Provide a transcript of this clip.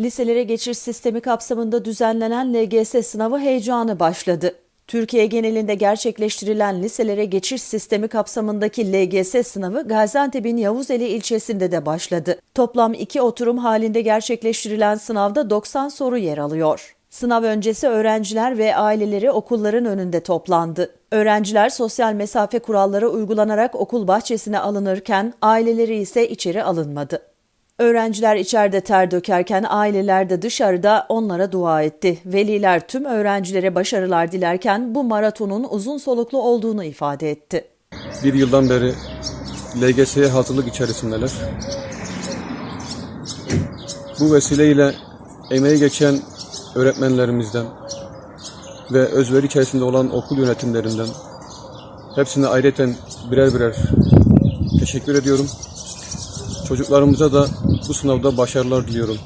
Liselere geçiş sistemi kapsamında düzenlenen LGS sınavı heyecanı başladı. Türkiye genelinde gerçekleştirilen liselere geçiş sistemi kapsamındaki LGS sınavı Gaziantep'in Yavuzeli ilçesinde de başladı. Toplam iki oturum halinde gerçekleştirilen sınavda 90 soru yer alıyor. Sınav öncesi öğrenciler ve aileleri okulların önünde toplandı. Öğrenciler sosyal mesafe kuralları uygulanarak okul bahçesine alınırken aileleri ise içeri alınmadı. Öğrenciler içeride ter dökerken aileler de dışarıda onlara dua etti. Veliler tüm öğrencilere başarılar dilerken bu maratonun uzun soluklu olduğunu ifade etti. Bir yıldan beri LGS'ye hazırlık içerisindeler. Bu vesileyle emeği geçen öğretmenlerimizden ve özveri içerisinde olan okul yönetimlerinden hepsine ayrıca birer birer teşekkür ediyorum. Çocuklarımıza da bu sınavda başarılar diliyorum.